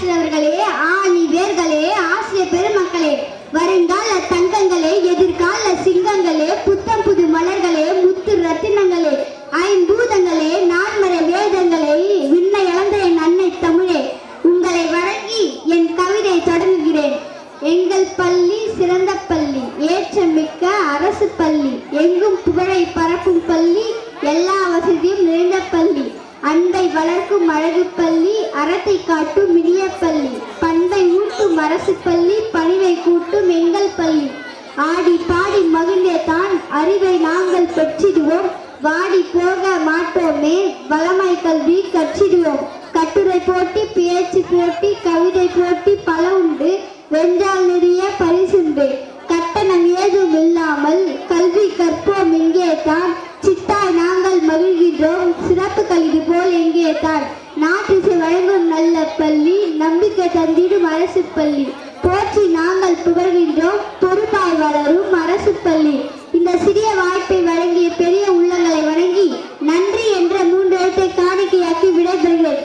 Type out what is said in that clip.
பேசினவர்களே ஆணி வேர்களே ஆசிரிய பெருமக்களே வருங்கால தங்கங்களே எதிர்கால சிங்கங்களே புத்தம் புது மலர்களே முத்து ரத்தினங்களே ஐம்பூதங்களே நான்மறை வேதங்களே விண்ணை இழந்த என் அன்னை தமிழே உங்களை வழங்கி என் கவிதை தொடங்குகிறேன். எங்கள் பள்ளி சிறந்த பள்ளி ஏற்றமிக்க அரசு பள்ளி எங்கும் புகழை பரப்பும் பள்ளி எல்லா வசதியும் நிறைந்த பள்ளி அன்பை வளர்க்கும் அழகு பள்ளி அறத்தை காட்டும் இனிய பள்ளி பண்பை ஊட்டும் அரசு பள்ளி பணிவை கூட்டும் எங்கள் பள்ளி. ஆடி பாடி மகிழ்ந்தே தான் அறிவை நாங்கள் பெற்றிடுவோம். வாடி போக மாட்டோமே வளமை கல்வி கற்றிடுவோம். கட்டுரை போட்டி பேச்சு போட்டி கவிதை போட்டி பல உண்டு. வென்றால் நிறைய பரிசுண்டு. கட்டணம் ஏதும் இல்லாமல் கல்வி கற்போம் இங்கே தான். சித்தாய் நாங்கள் மகிழ்கின்றோம். சிறப்பு கல்வி சேர்த்தார் நாட்டிசை வழங்கும் நல்ல பள்ளி நம்பிக்கை தந்திடும் அரசு பள்ளி. போற்றி நாங்கள் புகழ்கின்றோம் பொறுப்பாய் வளரும் அரசு பள்ளி. இந்த சிறிய வாய்ப்பை வழங்கிய பெரிய உள்ளங்களை வணங்கி நன்றி என்ற மூன்று எழுத்தை காணிக்கையாக்கி விடைபெறுகிறேன்.